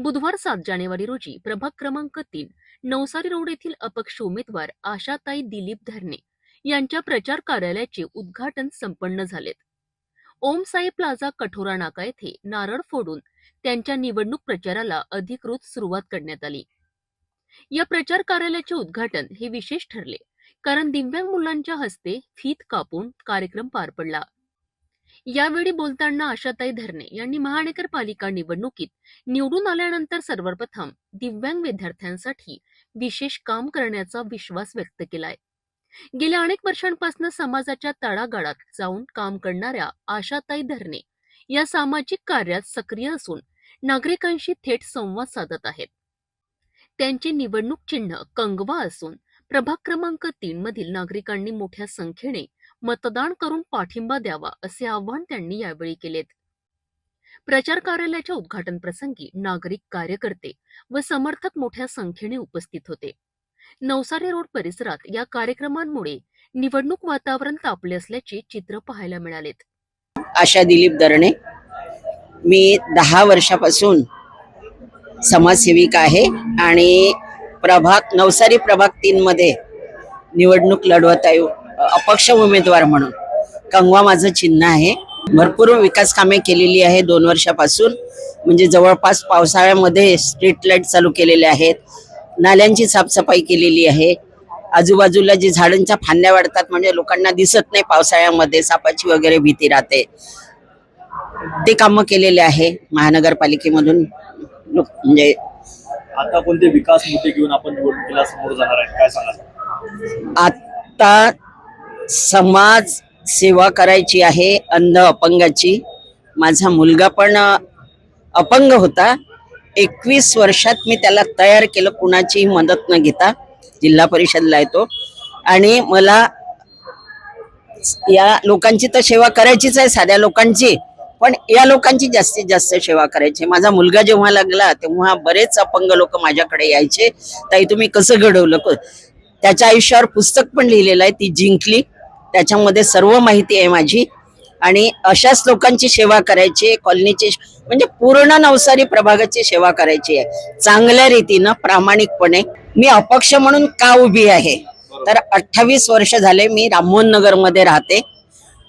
बुधवार सात जानेवारी रोजी प्रभाग क्रमांक तीन नवसारी रोड येथील अपक्ष उमेदवार आशाताई दिलीप धरणे यांच्या प्रचार कार्यालयाचे उद्घाटन संपन्न झालेत. ओम साई प्लाझा कठोरा नाका येथे नारळ फोडून त्यांच्या निवडणूक प्रचाराला अधिकृत सुरुवात करण्यात आली. या प्रचार कार्यालयाचे उद्घाटन हे विशेष ठरले कारण दिव्यांग मुलांच्या हस्ते फीत कापून कार्यक्रम पार पडला. यावेळी बोलताना आशाताई धरणे यांनी महानगरपालिका निवडणुकीत निवडून आल्यानंतर सर्वप्रथम दिव्यांग विद्यार्थ्यांसाठी विशेष काम करण्याचा विश्वास व्यक्त केलाय. गेल्या अनेक वर्षांपासून समाजाच्या तळागाळात जाऊन काम करणाऱ्या आशाताई धरणे या सामाजिक कार्यात सक्रिय असून नागरिकांशी थेट संवाद साधत आहेत. त्यांचे निवडणूक चिन्ह कंगवा असून प्रभाग क्रमांक तीन मधील नागरिकांनी मोठ्या संख्येने मतदान करून पाठिंबा द्यावा असे आवाहन त्यांनी यावेळी केलेत. प्रचार कार्यालयाच्या उद्घाटन प्रसंगी नागरिक कार्यकर्ते व समर्थक मोठ्या संख्येने उपस्थित होते. नवसारी रोड परिसरात या कार्यक्रमांमुळे निवडणूक वातावरण तापले असल्याचे चित्र पाहायला मिळालेत. आशा दिलीप दरणे. मी दहा वर्षापासून समाजसेविका आहे आणि प्रभाग नवसारी प्रभाग तीन मध्ये निवडणूक लढवत आहे. अपक्ष उमेदवार म्हणून. कंगवा माझं चिन्ह आहे. भरपूर विकास कामे केलेली आहे दोन वर्षापासून. म्हणजे जवळपास पावसाळ्यामध्ये स्ट्रीट लाइट चालू केलेले आहेत. नाल्यांची साफसफाई केलेली आहे. आजूबाजूला जे झाडांच्या फांद्या वाढतात म्हणजे लोकांना दिसत नाही पावसाळ्यामध्ये सापाची वगैरे भीती राहते. ते कामं केलेले आहे महानगरपालिकेमधून. लोक म्हणजे आता कोणते विकास मुद्दे घेऊन आपण निवडणुकीला समोर जाणार आहे? काय सांगा आता समाज सेवा करायची आहे अंध अपंगाची. माझा मुलगा पण अपंग होता. एकवीस वर्षात मी त्याला तयार केलं कुणाचीही मदत न घेता. जिल्हा परिषदला येतो. आणि मला या लोकांची तर सेवा करायचीच आहे साध्या लोकांची. पण या लोकांची जास्तीत जास्त सेवा करायची. माझा मुलगा जेव्हा लागला तेव्हा बरेच अपंग लोक माझ्याकडे यायचे. ताई तुम्ही कसं घडवलं? त्याच्या आयुष्यावर पुस्तक पण लिहिलेलं आहे ती जिंकली. त्याच्यामध्ये सर्व माहिती आहे माझी. आणि अशाच लोकांची सेवा करायची आहे कॉलनीची म्हणजे पूर्ण नवसारी प्रभागाची सेवा करायची आहे. चांगल्या रीतीनं प्रामाणिकपणे. मी अपक्ष म्हणून का उभी आहे? तर अठ्ठावीस वर्ष झाले मी राममोहन नगरमध्ये राहते.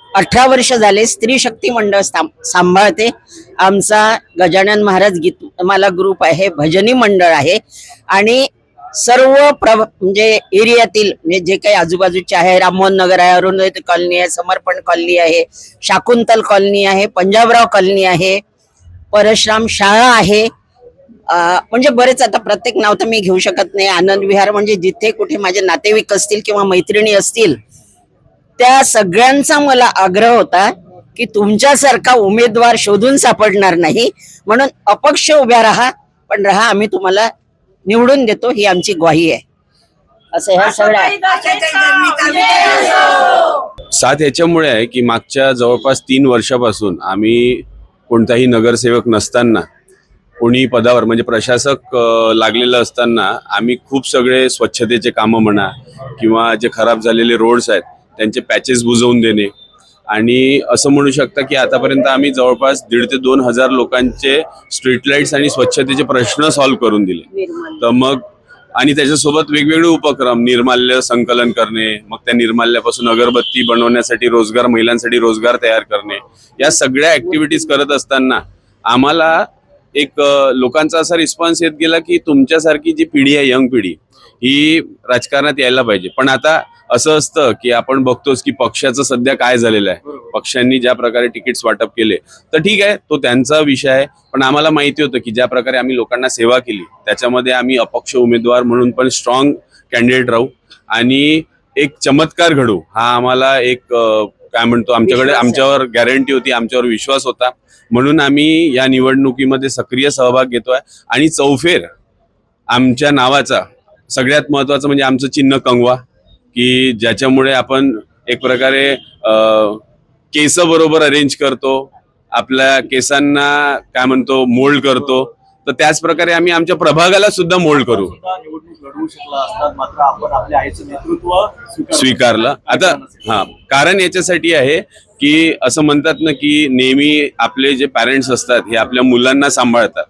अठरा वर्ष झाले स्त्री शक्ती मंडळ सांभाळते. आमचा गजानन महाराज गीत मला ग्रुप आहे भजनी मंडळ आहे. आणि सर्व प्र म्हणजे एरियातील म्हणजे जे काही आजूबाजूचे आहे राममोहन नगर आहे अरुणोदय कॉलनी आहे समर्पण कॉलनी आहे शाकुंतल कॉलनी आहे पंजाबराव कॉलनी आहे परशुराम शाळा आहे. म्हणजे बरेच आता प्रत्येक नाव तर मी घेऊ शकत नाही. आनंद विहार म्हणजे जिथे कुठे माझे नातेवाईक असतील किंवा मैत्रिणी असतील त्या सगळ्यांचा मला आग्रह होता की तुमच्यासारखा उमेदवार शोधून सापडणार नाही. म्हणून अपक्ष उभ्या राहा पण राहा आम्ही तुम्हाला निवडून देतो ही आमची ग्वाही आहे. असं ह्या सगळ्या साथ याच्यामुळे आहे की मागच्या जवळपास तीन वर्षापासून आम्ही कोणताही नगरसेवक नसताना कोणी पदावर म्हणजे प्रशासक लागलेलं असताना आम्ही खूप सगळे स्वच्छतेचे कामं म्हणा किंवा जे खराब झालेले रोड्स आहेत त्यांचे पॅचेस बुजवून देणे आणि असं म्हणू शकता की आतापर्यंत आम्ही जवळपास दीड ते दोन हजार लोकांचे स्ट्रीट लाईट्स आणि स्वच्छतेचे प्रश्न सॉल्व्ह करून दिले. तर मग आणि त्याच्यासोबत वेगवेगळे उपक्रम निर्माल्य संकलन करणे मग त्या निर्माल्यापासून अगरबत्ती बनवण्यासाठी रोजगार महिलांसाठी रोजगार तयार करणे या सगळ्या ऍक्टिव्हिटीज करत असताना आम्हाला एक लोकांचा असा रिस्पॉन्स येत गेला की तुमच्यासारखी जी पिढी आहे यंग पिढी ही राजकारणात यायला पाहिजे. पण आता असं असतं की आपण बघतोच की पक्षाचं सध्या काय झालेलं आहे. पक्षांनी ज्या प्रकारे तिकीट्स वाटप केले तर ठीक आहे तो त्यांचा विषय आहे. पण आम्हाला माहिती होतं की ज्या प्रकारे आम्ही लोकांना सेवा केली त्याच्यामध्ये आम्ही अपक्ष उमेदवार म्हणून पण स्ट्रॉंग कॅन्डिडेट राहू. आणि एक चमत्कार घडू. हा आम्हाला एक काय म्हणतो आमच्याकडे आमच्यावर गॅरंटी होती आमच्यावर विश्वास होता. म्हणून आम्ही या निवडणुकीमध्ये सक्रिय सहभाग घेतोय. आणि चौफेर आमच्या नावाचा सगळ्यात महत्वाचं म्हणजे आमचं चिन्ह कंगवा की ज्याच्यामुळे आपण एक प्रकारे केस बरोबर अरेंज करतो आपल्या केसांना काय म्हणतो मोल्ड करतो तर त्याच प्रकारे आम्ही आमच्या प्रभागाला सुद्धा मोल्ड करू. स्वीकारलं. आता हा कारण याच्यासाठी आहे की असं म्हणतात ना की नेहमी आपले जे पॅरेंट्स असतात हे आपल्या मुलांना सांभाळतात.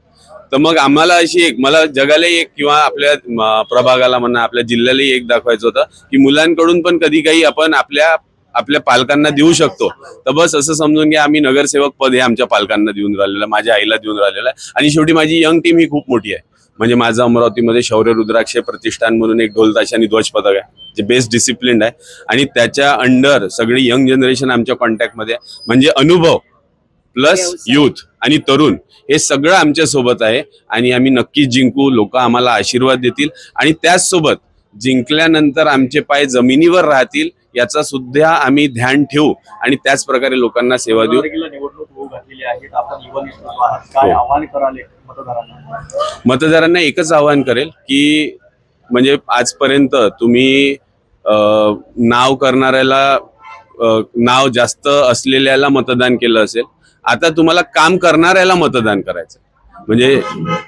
तर मग आम्हाला अशी एक मला जगालाही एक किंवा आपल्या प्रभागाला म्हणा आपल्या जिल्ह्यालाही एक दाखवायचं होतं की मुलांकडून पण कधी काही आपण आपल्या आपल्या पालकांना देऊ शकतो. तर बस असं समजून घ्या आम्ही नगरसेवक पद हे आमच्या पालकांना देऊन राहिलेलं माझ्या आईला देऊन राहिलेलं आहे. आणि शेवटी माझी यंग टीम ही खूप मोठी आहे. म्हणजे माझं अमरावतीमध्ये शौर्य रुद्राक्ष प्रतिष्ठान म्हणून एक ढोल ताशा आणि ध्वज पदक आहे जे बेस्ट डिसिप्लिन आहे. आणि त्याच्या अंडर सगळी यंग जनरेशन आमच्या कॉन्टॅक्टमध्ये आहे. म्हणजे अनुभव प्लस. युथ आणि तरुण हे सगळं आमच्यासोबत आहे. आणि आम्ही नक्कीच जिंकू लोक आम्हाला आशीर्वाद देतील. आणि त्याचसोबत जिंकल्यानंतर आमचे पाय जमिनीवर राहतील. याचा सुद्धा आम्ही ध्यान ठेवू आणि त्याच प्रकारे लोकांना सेवा देऊ. हो. मतदारांना? एकच आवाहन करेल की म्हणजे आजपर्यंत तुम्ही नाव करणाऱ्याला नाव जास्त असलेल्याला मतदान केलं असेल. आता तुम्हाला काम करणाऱ्याला मतदान करायचं म्हणजे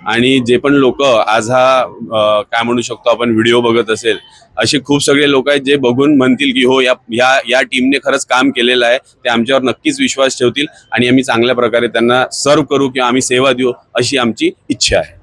आणि जे पण लोक आज हा काय म्हणू शकतो आपण व्हिडिओ बघत असेल असे खूप सगळे लोक आहेत जे बघून म्हणतील की हो या या या टीमने खरंच काम केलेलं आहे ते आमच्यावर नक्कीच विश्वास ठेवतील आणि आम्ही चांगल्या प्रकारे त्यांना सर्व करू किंवा आम्ही सेवा देऊ अशी आमची इच्छा आहे.